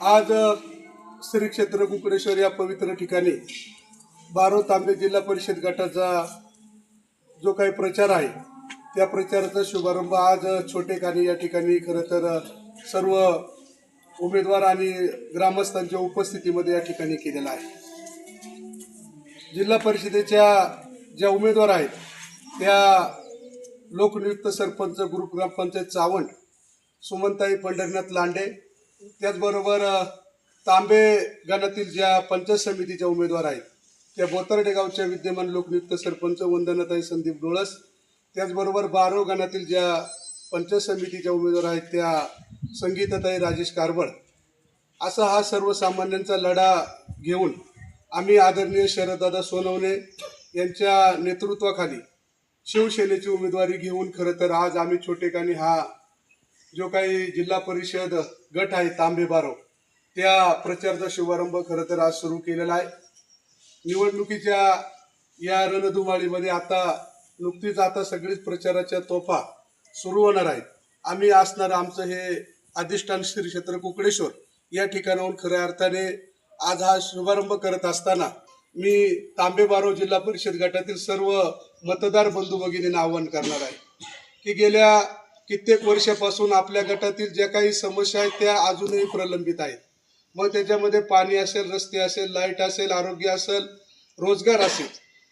आज श्री क्षेत्र कुकडेश्वर या पवित्र ठिकाणी बारो तांबे जिल्हा परिषद गटाचा जो काही प्रचार आहे त्या प्रचाराचा शुभारंभ आज छोटे कानी या ठिकाणी खरं तर सर्व उमेदवार आणि ग्रामस्थांच्या उपस्थितीमध्ये या ठिकाणी केलेला आहे. जिल्हा परिषदेच्या ज्या उमेदवार आहेत त्या लोकनियुक्त सरपंच ग्रुप ग्रामपंचायत चावंड सुमनताई पंढरनाथ लांडे त्याचबरोबर तांबे गणातील ज्या पंचायत समितीच्या उमेदवार आहेत त्या बोतर्डे गावच्या विद्यमान लोकनियुक्त सरपंच वंदनाताई संदीप डोळस त्याचबरोबर बारो गणातील ज्या पंचायत समितीच्या उमेदवार आहेत त्या संगीताताई राजेश कारबळ. असा हा सर्वसामान्यांचा लढा घेऊन आम्ही आदरणीय शरददादा सोनवणे यांच्या नेतृत्वाखाली शिवसेनेची उमेदवारी घेऊन खरं तर आज आम्ही छोटेखानी हा जो काही जिल्हा परिषद गट आहे तांबे बारो त्या प्रचाराचा शुभारंभ खरं तर आज सुरू केलेला आहे. निवडणुकीच्या या रणधुमाळीमध्ये आता नुकतीच आता सगळीच प्रचाराच्या तोफा सुरू होणार आहेत. आम्ही असणार आमचं हे अधिष्ठान श्री क्षेत्र कुकडेश्वर या ठिकाणाहून खऱ्या अर्थाने आज हा शुभारंभ करत असताना मी तांबे बारो जिल्हा परिषद गटातील सर्व मतदार बंधू भगिनींना आवाहन करणार आहे की गेल्या कित्येक वर्षापासून आपल्या गटातील ज्या काही समस्या आहेत त्या अजूनही प्रलंबित आहेत. मग त्याच्यामध्ये पाणी असेल रस्ते असेल लाइट असेल आरोग्य असेल रोजगार असेल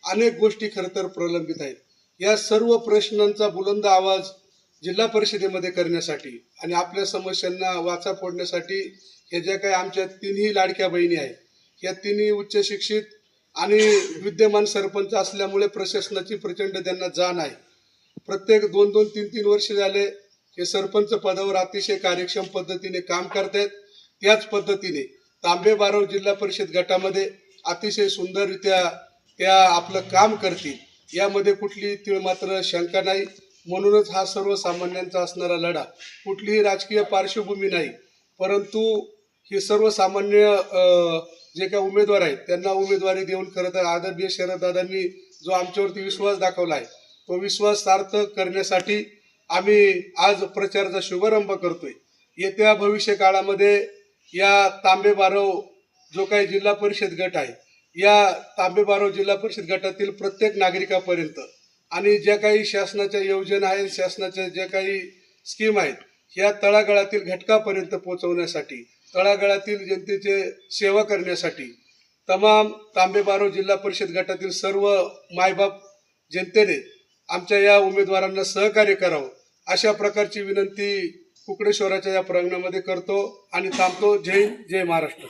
अनेक गोष्टी खरं तर प्रलंबित आहेत. या सर्व प्रश्नांचा बुलंद आवाज जिल्हा परिषदेमध्ये करण्यासाठी आणि आपल्या समस्यांना वाचा फोडण्यासाठी हे ज्या काही आमच्या तिन्ही लाडक्या बहिणी आहेत या तिन्ही उच्च शिक्षित आणि विद्यमान सरपंच असल्यामुळे प्रशासनाची प्रचंड त्यांना जाण आहे. प्रत्येक दोन दोन तीन तीन वर्ष झाले हे सरपंच पदावर अतिशय कार्यक्षम पद्धतीने काम करतायत. त्याच पद्धतीने तांबे बारव जिल्हा परिषद गटामध्ये अतिशय सुंदररित्या त्या आपलं काम करतील. यामध्ये कुठली तीळ मात्र शंका नाही. म्हणूनच हा सर्वसामान्यांचा असणारा लढा. कुठलीही राजकीय पार्श्वभूमी नाही. परंतु हे सर्वसामान्य जे काही उमेदवार आहेत त्यांना उमेदवारी देऊन खरं तर आदरणीय शरददादांनी जो आमच्यावरती विश्वास दाखवला आहे तो विश्वास सार्थ करण्यासाठी आम्ही आज प्रचाराचा शुभारंभ करतोय. येत्या भविष्य काळामध्ये या तांबे बारव जो काही जिल्हा परिषद गट आहे या तांबे बारव जिल्हा परिषद गटातील प्रत्येक नागरिकापर्यंत आणि ज्या काही शासनाच्या योजना आहेत शासनाच्या ज्या काही स्कीम आहेत या तळागाळातील घटकापर्यंत पोहोचवण्यासाठी तळागाळातील जनतेचे सेवा करण्यासाठी तमाम तांबे बारव जिल्हा परिषद गटातील सर्व मायबाप जनतेने आमच्या या उमेदवारांना सहकार्य करावं. अशा प्रकारची विनंती कुकडेश्वराच्या या प्रांगणामध्ये करतो आणि थांबतो. जय जय महाराष्ट्र.